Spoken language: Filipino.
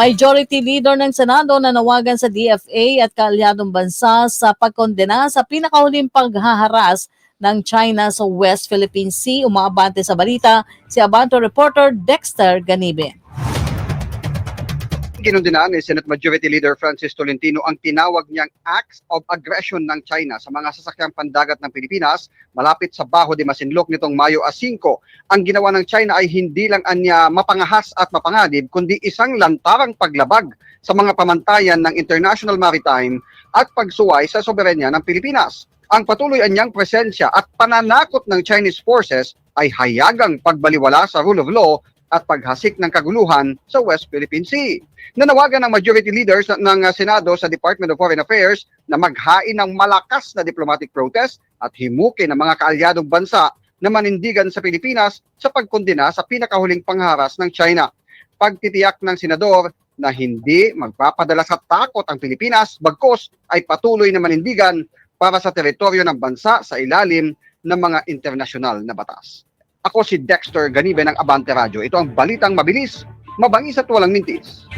Majority Leader ng Senado na nawagan sa DFA at kaalyadong bansa sa pagkondena sa pinakahuling paghaharas ng China sa West Philippine Sea. Umaabante sa balita si Abanto reporter Dexter Ganibe. Kinundinaan ni Senate Majority Leader Francis Tolentino ang tinawag niyang acts of aggression ng China sa mga sasakyang pandagat ng Pilipinas malapit sa Baho de Masinloc nitong Mayo a 5. Ang ginawa ng China ay hindi lang anya mapangahas at mapanganib kundi isang lantarang paglabag sa mga pamantayan ng international maritime at pagsuway sa soberenya ng Pilipinas. Ang patuloy anyang presensya at pananakot ng Chinese forces ay hayagang pagbaliwala sa rule of law at paghasik ng kaguluhan sa West Philippine Sea. Nanawagan ng majority leaders ng uh, Senado sa Department of Foreign Affairs na maghain ng malakas na diplomatic protest at himukin ng mga kaalyadong bansa na manindigan sa Pilipinas sa pagkondena sa pinakahuling pangharas ng China. Pagtitiyak ng senador na hindi magpapadala sa takot ang Pilipinas, bagkos ay patuloy na manindigan para sa teritoryo ng bansa sa ilalim ng mga internasyonal na batas. Ako si Dexter Ganibe ng Abante Radio. Ito ang balitang mabilis, mabangis at walang mintis.